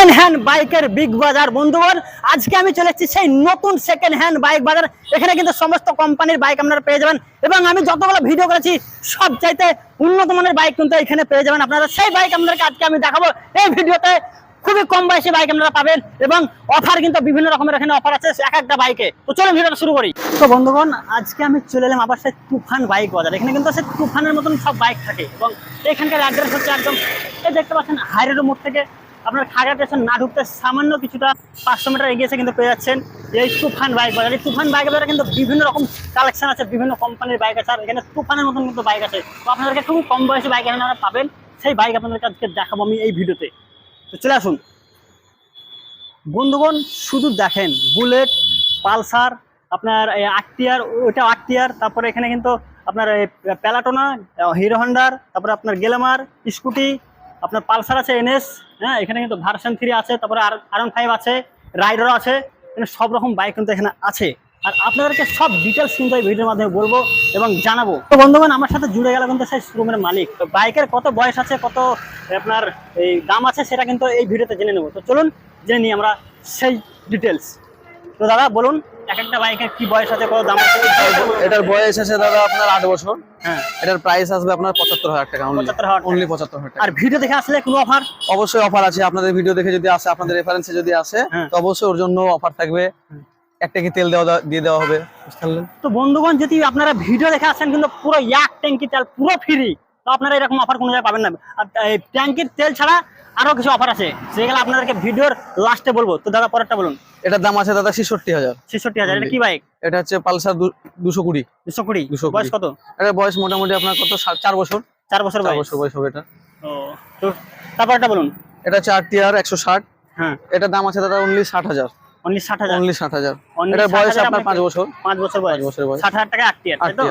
Second hand বাইকের big বাজার বন্ধুগণ, আজকে আমি চলে এসেছি সেই নতুন সেকেন্ড হ্যান্ড বাইক বাজার। এখানে কিন্তু সমস্ত কোম্পানির বাইক আপনারা পেয়ে যাবেন। এবং আমি যতগুলো ভিডিও করেছি সব চাইতে উন্নত মানের বাইক কিন্তু এখানে পেয়ে যাবেন আপনারা। সেই বাইক আপনাদেরকে আজকে আমি দেখাবো। এই ভিডিওতে খুবই কম বয়সী বাইক আপনারা পাবেন এবং অফার কিন্তু বিভিন্ন রকমের এখানে অফার আছে, এক একটা বাইকে। তো চলুন ভিডিওটা শুরু করি। তো বন্ধুগণ, আজকে আমি চলে এলাম আবার সেই তুফান বাইক বাজার। এখানে কিন্তু সেই তুফানের মতন সব বাইক থাকে এবং এখানকার অ্যাড্রেস হচ্ছে একদম, এই দেখতে পাচ্ছেন হাইরোড মোড় থেকে আপনার খাগড়া স্টেশন না ঢুকতে সামান্য কিছুটা পাঁচশো মিটার এগিয়েছে কিন্তু পেয়ে যাচ্ছেন। এই তুফান বাইক বাজার। এই তুফান বাইক বাজারে কিন্তু বিভিন্ন রকম কালেকশন আছে, বিভিন্ন কোম্পানির বাইক আছে, আর এখানে তুফানের মতন কিন্তু বাইক আছে। তো আপনাদেরকে খুব কম বয়সী বাইক আপনারা পাবেন। সেই বাইক আপনাদেরকে আজকে দেখাবো আমি এই ভিডিওতে। তো চলে আসুন। বন্ধুগণ, শুধু দেখেন, বুলেট, পালসার, আপনার আটটিয়ার ওইটা আটটিয়ার, তারপরে এখানে কিন্তু আপনার প্যালাটোনা, হিরো হন্ডার, তারপরে আপনার গেলামার স্কুটি আপনার পালসার আছে, এনএস হ্যাঁ এখানে কিন্তু ভার্সন থ্রি আছে, তারপরে আর আর ফাইভ আছে, রাইডারও আছে, এখানে সব রকম বাইক কিন্তু এখানে আছে। আর আপনাদেরকে সব ডিটেলস কিন্তু এই ভিডিওর মাধ্যমে বলব এবং জানাব। তো বন্ধুগণ, আমার সাথে জুড়ে গেল কিন্তু সেই শোরুমের মালিক। তো বাইকের কত বয়স আছে, কত আপনার এই দাম আছে, সেটা কিন্তু এই ভিডিওতে জেনে নেব। তো চলুন, জেনে নিই আমরা সেই ডিটেলস তো দাদা, বলুন এক একটা বাইকের কি বয়স আছে কত দাম আছে? এটার বয়স আছে দাদা আপনার আট বছর। হ্যাঁ। এটার প্রাইস আসবে আপনার পঁচাত্তর হাজার টাকা অনলি পঁচাত্তর হাজার টাকা। আর ভিডিও দেখে আসলে কোনো অফার অবশ্যই অফার আছে আপনাদের ভিডিও দেখে যদি আসে আপনাদের রেফারেন্সে যদি আসে হ্যাঁ। তো অবশ্যই ওর জন্য অফার থাকবে। একটা কি তেল দেওয়া দিয়ে দেওয়া হবে তো বন্ধুগণ যদি আপনারা ভিডিও দেখে আসেন কিন্তু পুরো এক ট্যাঙ্কি তেল পুরো ফ্রি তো আপনারা এরকম অফার কোনো জায়গায় পাবেন না। আর ট্যাঙ্কির তেল ছাড়া আরও কিছু অফার আছে। সেগুলো আপনাদেরকে ভিডিওর লাস্টে বলব। তো দাদা পরেরটা বলুন। এটার দাম আছে দাদা ছেষট্টি হাজার। ছেষট্টি হাজার। এটা কি বাইক এটা হচ্ছে পালসার দুশো কুড়ি। দুশো কুড়ি? 220 বয়স কত? এটার বয়স মোটামুটি আপনার কত? চার বছর। চার বছর বছর বয়স হবে এটা। ও তো তারপরটা বলুন। এটা হচ্ছে আর টিআর একশো ষাট। হ্যাঁ। এটার দাম আছে দাদা অনলি ষাট হাজার। অনলি ষাট হাজার? অনলি ষাট হাজার। এটার বয়স আপনার পাঁচ বছর। পাঁচ বছর বয়স। বছর বয়স। ষাট হাজার টাকা আট টিয়ার। তো?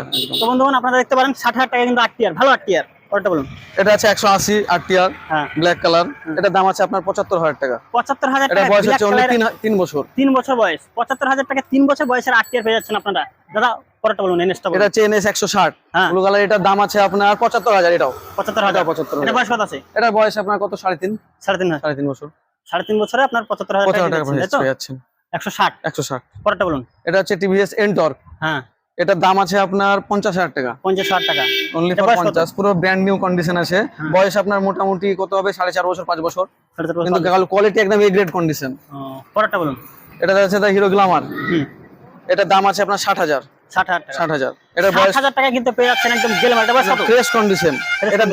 বন্ধুগণ আপনারা দেখতে পারেন ষাট হাজার টাকা কিন্তু আট টিয়ার ভালো আট টিয়ার পরেরটা বলুন। এটা আছে একশো আশি আর হ্যাঁ। ব্ল্যাক কালার এটার দাম আছে আপনার পঁচাত্তর হাজার টাকা। পঁচাত্তর হাজার এটা টাকা বয়স হচ্ছে অনলি তিন বছর। তিন বছর বয়স। পঁচাত্তর হাজার টাকা তিন বছর বয়সের আট টিয়ার পেয়ে যাচ্ছেন আপনারা। দাদা পরেরটা বলুন এনএসটা এটা হচ্ছে এনএস একশো ষাট। হ্যাঁ। ব্লু কালার এটার দাম আছে আপনার পঁচাত্তর হাজার এটাও। পঁচাত্তর হাজার। এটাও 75,000 এটা বয়স কত আছে? এটার বয়স আপনার কত? সাড়ে তিন। সাড়ে তিন সাড়ে তিন বছর। সাড়ে তিন বছরে আপনার পঁচাত্তর হাজার টাকা পেয়ে যাচ্ছেন একশো ষাট। একশো ষাট। পরেরটা বলুন। এটা হচ্ছে টিভিএস এন্টর হ্যাঁ। এটার দাম আছে আপনার পঞ্চাশ হাজার টাকা। পঞ্চাশ হাজার টাকা। অনলি ফর পঞ্চাশ পুরো ব্র্যান্ড নিউ কন্ডিশন আছে। বয়স আপনার মোটামুটি কত হবে? সাড়ে চার বছর পাঁচ বছর। কিন্তু কোয়ালিটি একদম এ গ্রেড কন্ডিশন পরেরটা বলুন। এটা আছে দা হিরো গ্লামার এটার দাম আছে আপনার ষাট হাজার। ষাট হাজার এটার বয়স হাজার টাকা কিন্তু পেয়ে যাচ্ছেন একদম গেলে এটা বয়স ফ্রেশ কন্ডিশন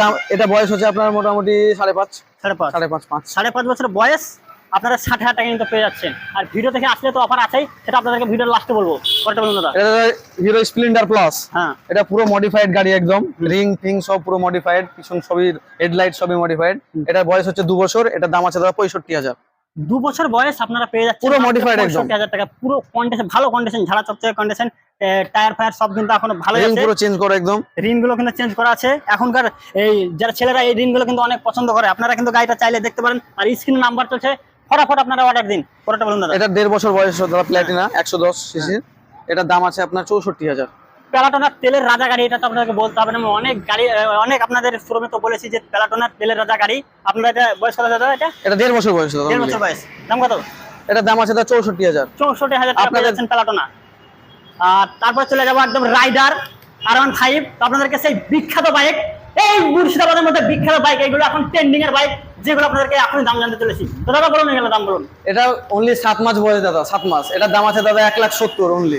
দাম এটা বয়স হচ্ছে আপনার মোটামুটি সাড়ে পাঁচ। সাড়ে পাঁচ। সাড়ে পাঁচ পাঁচ। সাড়ে পাঁচ বছর বয়স? আপনারা ষাট হাজার টাকা কিন্তু পেয়ে যাচ্ছেন। আর ভিডিও থেকে আসলে তো অফার আছেই সেটা আপনাদেরকে ভিডিওর লাস্টে বলব। পরেরটা বলুন দাদা। এটা হিরো স্প্লেন্ডার প্লাস হ্যাঁ। এটা পুরো মডিফাইড গাড়ি একদম। রিং ফিং সব পুরো মডিফাইড পিছন সবই হেডলাইট সবই মডিফাইড এটার বয়স হচ্ছে দু বছর এটার দাম আছে দাদা পঁয়ষট্টি হাজার। দু বছর বয়স আপনারা পেয়ে যাচ্ছেন পুরো মডিফাইড একদম। 65,000 টাকা। পুরো কন্ডিশন ভালো কন্ডিশন ঝাড়া চকচকে কন্ডিশন টায়ার ফায়ার সব কিন্তু এখন ভালো রিং আছে। পুরো চেঞ্জ করে একদম। রিংগুলো কিন্তু চেঞ্জ করা আছে। এখনকার এই যারা ছেলেরা এই রিংগুলো কিন্তু অনেক পছন্দ করে আপনারা কিন্তু গাড়িটা চাইলে দেখতে পারেন। আর স্ক্রিন নাম্বার চলছে ফটাফট আপনারা অর্ডার দিন। পরেরটা বলুন দাদা। এটা দেড় বছর বয়স দাদা প্ল্যাটিনা একশো দশ সিসির এটার দাম আছে আপনার চৌষট্টি হাজার। প্যালাটোনার তেলের রাজা গাড়ি এটা তো আপনাকে বলতে হবে না আমি অনেক গাড়ি অনেক আপনাদের শ্রমে তো বলেছি যে প্যালাটোনার তেলের রাজা গাড়ি। আপনারা এটা বয়স কত দাদা এটা? এটা দেড় বছর বয়স দেড়। বছর বয়স। দাম কত? এটার দাম আছে দাদা চৌষট্টি হাজার। চৌষট্টি হাজার টাকা পেয়ে আপনাদের- যাচ্ছেন প্যালাটোনা। আর তারপর চলে যাব একদম রাইডার আর ওয়ান ফাইভ তো আপনাদেরকে সেই বিখ্যাত বাইক এই মুর্শিদাবাদের মধ্যে বিখ্যাত বাইক এগুলো এখন ট্রেন্ডিং এর বাইক যেগুলো আপনাদেরকে এখনই দাম জানতে চলেছি। তো দাদা বলুন এগুলো দাম বলুন। এটা অনলি সাত মাস বয়স দাদা সাত মাস। এটার দাম আছে দাদা এক লাখ সত্তর অনলি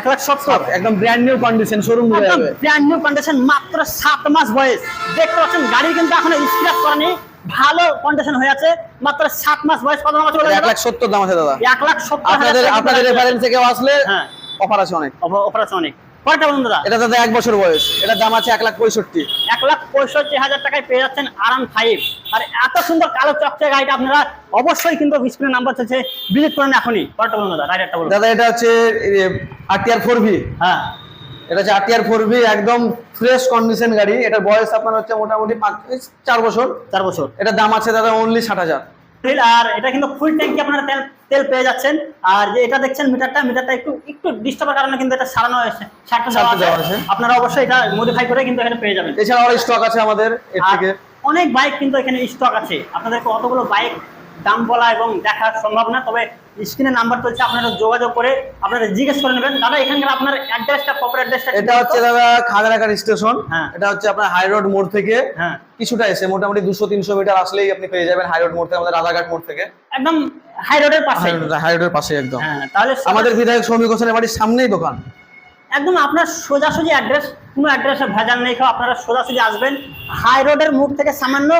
এক লাখ সত্তর? একদম ব্র্যান্ড নিউ কন্ডিশন শোরুম হয়ে ব্র্যান্ড নিউ কন্ডিশন মাত্র সাত মাস বয়স। দেখতে পাচ্ছেন গাড়ি কিন্তু এখনও স্ক্র্যাচ করেনি। ভালো কন্ডিশন হয়ে আছে। মাত্র সাত মাস বয়স। কত মাস বলে এক লাখ সত্তর দাম আছে দাদা। এক লাখ সত্তর আপনাদের আপনাদের রেফারেন্স থেকে আসলে হ্যাঁ। অফার আছে অনেক। অপারেশন অনেক। কয়টা দাদা। এটা দাদা এক বছর বয়স। এটার দাম আছে এক লাখ পঁয়ষট্টি। এক লাখ পঁয়ষট্টি হাজার টাকায় পেয়ে যাচ্ছেন আরাম ফাইভ। আর এত সুন্দর কালো চকচকে গাড়িটা আপনারা অবশ্যই কিন্তু স্ক্রিনে নাম্বার চলছে ভিজিট করেন এখনই। কয়টা বলুন দাদা রাইডারটা বলুন। দাদা এটা হচ্ছে আরটিআর ফোর ভি হ্যাঁ। এটা হচ্ছে আরটিআর ফোর ভি একদম ফ্রেশ কন্ডিশন গাড়ি। এটার বয়স আপনার হচ্ছে মোটামুটি পাঁচ- চার বছর। চার বছর। এটার দাম আছে দাদা অনলি ষাট হাজার। তেল আর এটা কিন্তু ফুল ট্যাঙ্কি আপনারা তেল তেল পেয়ে যাচ্ছেন। আর যে এটা দেখছেন মিটারটা মিটারটা একটু একটু ডিস্টার্বের কারণে কিন্তু এটা সারানো হয়েছে। আপনারা অবশ্যই এটা মডিফাই করে কিন্তু এখানে পেয়ে যাবেন। এছাড়া আরও স্টক আছে আমাদের এর থেকে। অনেক বাইক কিন্তু এখানে স্টক আছে। আপনাদেরকে অতগুলো বাইক দাম বলা এবং দেখা সম্ভব না তবে স্ক্রিনে নাম্বার চলছে আপনারা যোগাযোগ করে আপনারা জিজ্ঞেস করে নেবেন। দাদা এখানকার আপনার অ্যাড্রেসটা প্রপার অ্যাড্রেসটা এটা হচ্ছে দাদা খাগড়াঘাট স্টেশন। হ্যাঁ। এটা হচ্ছে আপনার হাই রোড মোড় থেকে। হ্যাঁ। কিছুটা এসে মোটামুটি দুশো তিনশো মিটার আসলেই আপনি পেয়ে যাবেন হাই রোড মোড় থেকে আমাদের রাজাঘাট মোড় থেকে। একদম হাই রোডের পাশে হাই রোডের পাশে একদম। হ্যাঁ তাহলে আমাদের বিধায়ক শ্রমিক হোসেনের বাড়ির সামনেই দোকান। একদম আপনার সোজাসুজি অ্যাড্রেস কোনো অ্যাড্রেসে ভেজাল নেই খাও আপনারা সোজাসুজি আসবেন। হাই রোডের মুখ থেকে সামান্য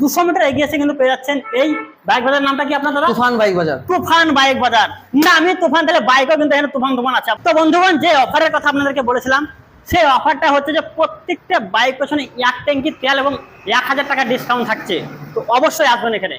দুশো মিটার এগিয়ে এসে কিন্তু পেয়ে যাচ্ছেন এই বাইক বাজার নামটা কি আপনার দাদা? তুফান বাইক বাজার। তুফান বাইক বাজার। না আমি তুফান থেকে বাইকও কিন্তু এখানে তুফান তুফান আছে। তো বন্ধুগণ যে অফারের কথা আপনাদেরকে বলেছিলাম সেই অফারটা হচ্ছে যে প্রত্যেকটা বাইক পেছনে এক ট্যাঙ্কি তেল এবং এক হাজার টাকা ডিসকাউন্ট থাকছে। তো অবশ্যই আসবেন এখানে।